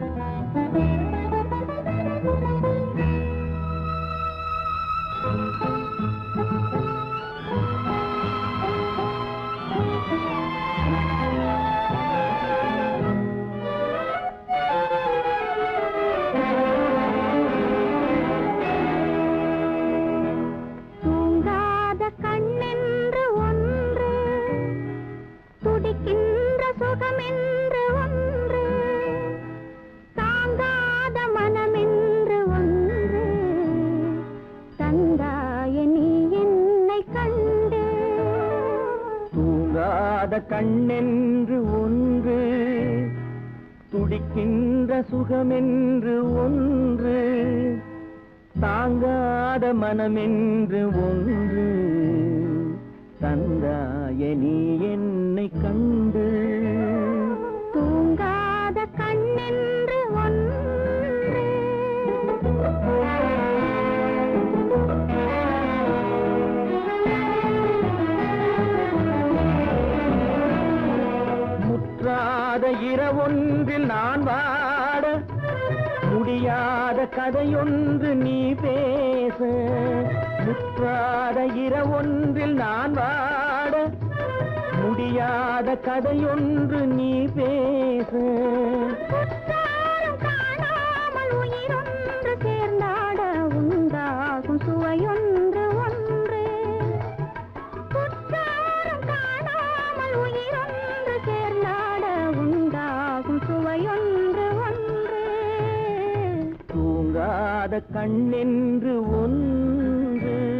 தூங்காத தூங்காத கண்ணென்று ஒன்று துடிக்கின்ற சுகமென்று ஒன்று தாங்காத மனமென்று ஒன்று. தந்தாய நீ என்னை கண்டு முற்றாத இரவொன்றில் நான் வாட முடியாத கதையொன்று நீ பேச. முற்றாத இரவொன்றில் நான் வாட முடியாத கதையொன்று நீ பேச. தூங்காத கண்ணென்று ஒன்று.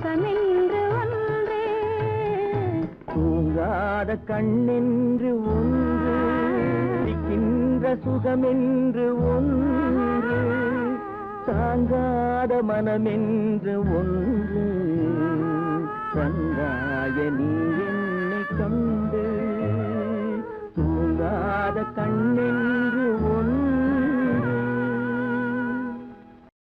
சுகமென்று ஒன்றே. தூங்காத கண்ணென்று ஒன்று இருக்கின்ற சுகமென்று ஒன்று தாங்காத மனமென்று ஒன்று தந்தாய நீ என்னை கண்டு